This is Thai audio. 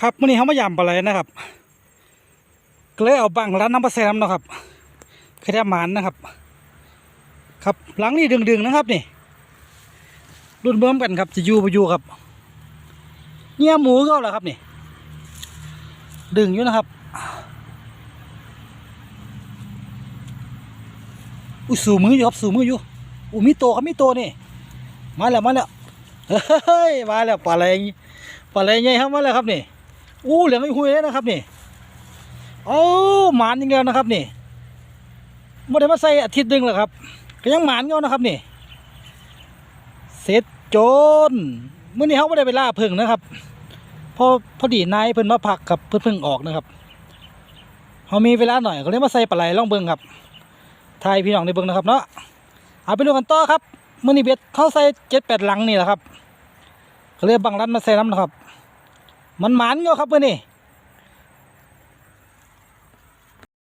ครับมื่อนี้เขามายำปลาไหลนะครับก็เลยเอาบังร้านน้ำปลาแซมนะครับแค่หมานนะครับ ครับหลังนี้ดึงๆนะครับนี่รุ่นเบิ่มกันครับจะอยู่ไปอยู่ครับเงี้ยหมูก็เหรอครับนี่ ดึงอยู่นะครับอุ้ยสูมืออยู่ครับสูมืออยู่อุ้มีโตครับมีโตนี่มาแล้วมาแล้วเฮ้ยมาแล้วปลาไหลปลาไหลใหญ่ครับมาแล้วครับนี่ อู้เหลืองไอ้หุยเลยนะครับนี่โอ้หมานอย่างเดียวนะครับนี่ไม่ได้มาใส่อาทิตย์หนึงหรอกครับ ก็ยังหมานเงานะครับนี่เสร็จโจนเมื้อนี้เขาไม่ได้ไปล่าพึ่งนะครับพอพอดีนายเพิ่นมาพักกับเพิ่นพิ่งออกนะครับเขามีเวลาหน่อยก็เลยมาใส่ปลาไหลล่องเบิ่งครับทายพี่น้องในเบิ่งนะครับเนาะเอาไปดูกันต่อครับเมื้อนี้เบ็ดเขาใส่เจ็ดแปดหลังนี่แหละครับก็เลยกบังรัดมาใส่น้ำนะครับ มันหมานอยู่ครับเพื่อนนี่